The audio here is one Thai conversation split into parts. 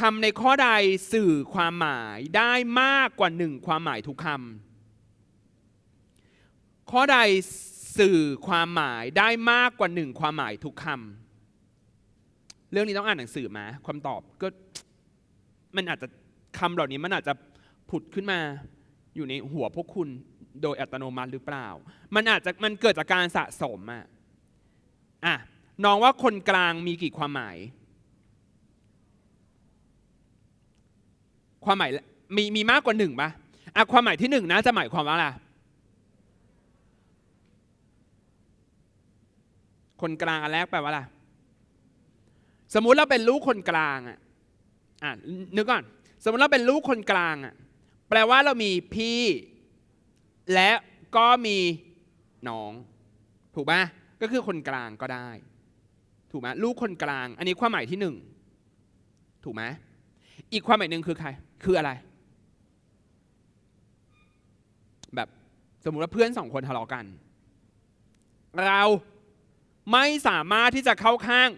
คำในข้อใดสื่อความหมายได้มากกว่าหนึ่งความหมายทุกคำข้อใดสื่อความหมายได้มากกว่าหนึ่งความหมายทุกคำเรื่องนี้ต้องอ่านหนังสือมาคำตอบก็มันอาจจะคำเหล่านี้มันอาจจะผุดขึ้นมาอยู่ในหัวพวกคุณโดยอัตโนมัติหรือเปล่า มันอาจจะมันเกิดจากการสะสมอะอะน้องว่าคนกลางมีกี่ความหมาย ความหมายมีมีมากกว่าหนึ่งปะอะความหมายที่หนึ่งนะจะหมายความว่าอะไรคนกลางอันแรกแปลว่าอะไรสมมุติเราเป็นลูกคนกลางอะอะนึกก่อน สมมติเราเป็นลูกคนกลางอะแปลว่าเรามีพี่ และก็มีน้อง ถูกปะก็คือคนกลางก็ได้ ถูกไหมลูกคนกลาง อันนี้ความหมายที่หนึ่งถูกไหม อีกความหมายหนึ่งคือใคร คืออะไร แบบสมมุติว่าเพื่อนสองคนทะเลาะกัน เราไม่สามารถที่จะเข้าข้าง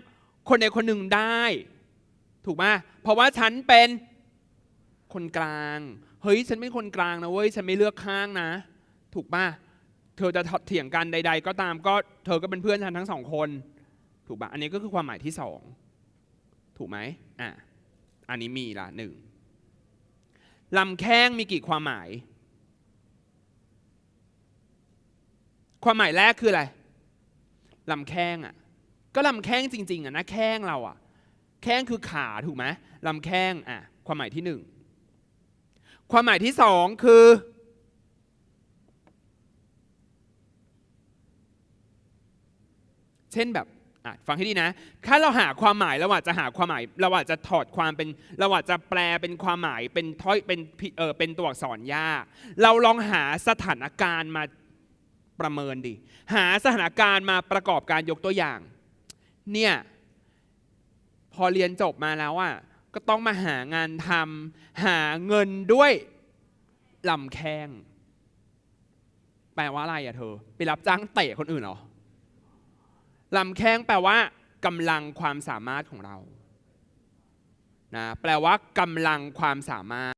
คนใดคนหนึ่งได้ ถูกไหมเพราะว่าฉันเป็นคนกลาง เฮ้ย ฉันเป็นคนกลางนะเว้ย ฉันไม่เลือกข้างนะ ถูกป่ะ เธอจะเถียงกันใด ๆ ก็ตามก็เธอก็เป็นเพื่อนฉันทั้งสองคน ถูกป่ะ อันนี้ก็คือความหมายที่สอง ถูกไหมอะ อันนี้มีละหนึ่งลำแข้งมีกี่ความหมาย ความหมายแรกคืออะไรลำแข้งอะ ก็ลำแข้งจริง ๆอะนะแข้งเราอะ แข้งคือขาถูกไหมลำแข้งอะ ความหมายที่หนึ่งความหมายที่สองคือ เช่นแบบ ฟังให้ดีนะ ถ้าเราหาความหมายเราอาจจะหาความหมาย เราอาจจะถอดความเป็น เราอาจจะแปลเป็นความหมาย เป็นถ้อย เป็นเออเป็นตัวอักษรยาก เราลองหาสถานการณ์มาประเมินดิ หาสถานการณ์มาประกอบการยกตัวอย่าง เนี่ย พอเรียนจบมาแล้วอะ ก็ต้องมาหางานทำ หาเงินด้วยลำแข้ง แปลว่าอะไรอะเธอ ไปรับจ้างเตะคนอื่นเหรอ ลำแข้งแปลว่ากำลังความสามารถของเรานะแปลว่ากำลังความสามารถ